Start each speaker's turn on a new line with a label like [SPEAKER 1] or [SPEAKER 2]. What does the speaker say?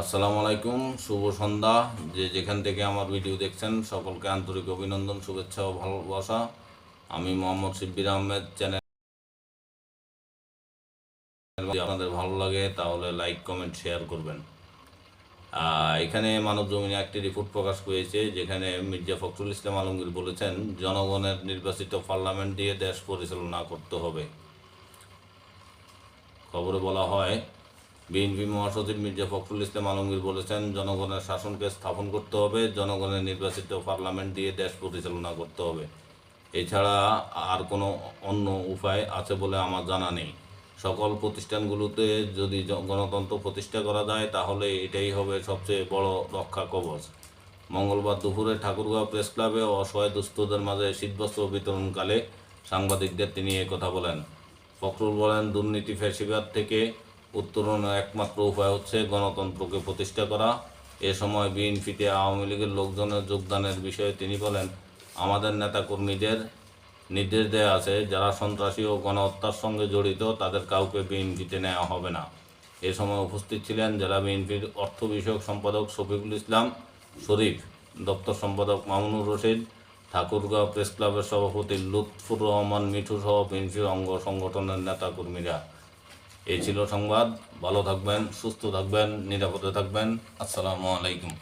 [SPEAKER 1] আসসালামু আলাইকুম, শুভ সন্ধ্যা। যে যেখান থেকে আমার ভিডিও দেখছেন, সকলকে আন্তরিক অভিনন্দন, শুভেচ্ছা ও ভালোবাসা। আমি মোহাম্মদ শিব্বির আহমেদ, চ্যানেল আপনাদের ভালো লাগে, তাহলে লাইক, কমেন্ট, শেয়ার করবেন। এখানে মানব জমিনে একটি রিপোর্ট প্রকাশ পেয়েছে, যেখানে মির্জা ফখরুল ইসলাম আলমগীর বলেছেন, জনগণের নির্বাচিত পার্লামেন্ট দিয়ে দেশ পরিচালনা করতে হবে। খবরে বলা হয় বিএনপি মহাসচিব মির্জা ফখরুল ইসলাম আলমগীর বলেছেন, জনগণের শাসনকে স্থাপন করতে হবে, জনগণের নির্বাচিত পার্লামেন্ট দিয়ে দেশ পরিচালনা করতে হবে। এছাড়া আর কোনো অন্য উপায় আছে বলে আমার জানা নেই। সকল প্রতিষ্ঠানগুলোতে যদি গণতন্ত্র প্রতিষ্ঠা করা যায়, তাহলে এটাই হবে সবচেয়ে বড় রক্ষা কবচ। মঙ্গলবার দুপুরে ঠাকুরগাঁও প্রেস ক্লাবে অসহায় দুস্থদের মাঝে শীতবস্ত্র বিতরণকালে সাংবাদিকদের তিনি কথা বলেন। ফখরুল বলেন, দুর্নীতি ফ্যাসিবাদ থেকে উত্তরণের একমাত্র উপায় হচ্ছে গণতন্ত্রকে প্রতিষ্ঠা করা। এ সময় বিএনপিতে আওয়ামী লীগের লোকজনের যোগদানের বিষয়ে তিনি বলেন, আমাদের নেতাকর্মীদের নির্দেশ দেওয়া আছে, যারা সন্ত্রাসী ও গণহত্যার সঙ্গে জড়িত, তাদের কাউকে বিএনপিতে নেওয়া হবে না। এ সময় উপস্থিত ছিলেন জেলা বিএনপির অর্থ বিষয়ক সম্পাদক শফিকুল ইসলাম শরীফ, দপ্তর সম্পাদক মামুনুর রশিদ, ঠাকুরগাঁও প্রেস ক্লাবের সভাপতি লুৎফুর রহমান মিঠু সহ বিএনপির অঙ্গ সংগঠনের নেতাকর্মীরা। এই ছিল সংবাদ। ভালো থাকবেন সুস্থ থাকবেন নিরাপদে থাকবেন। আসসালামু আলাইকুম।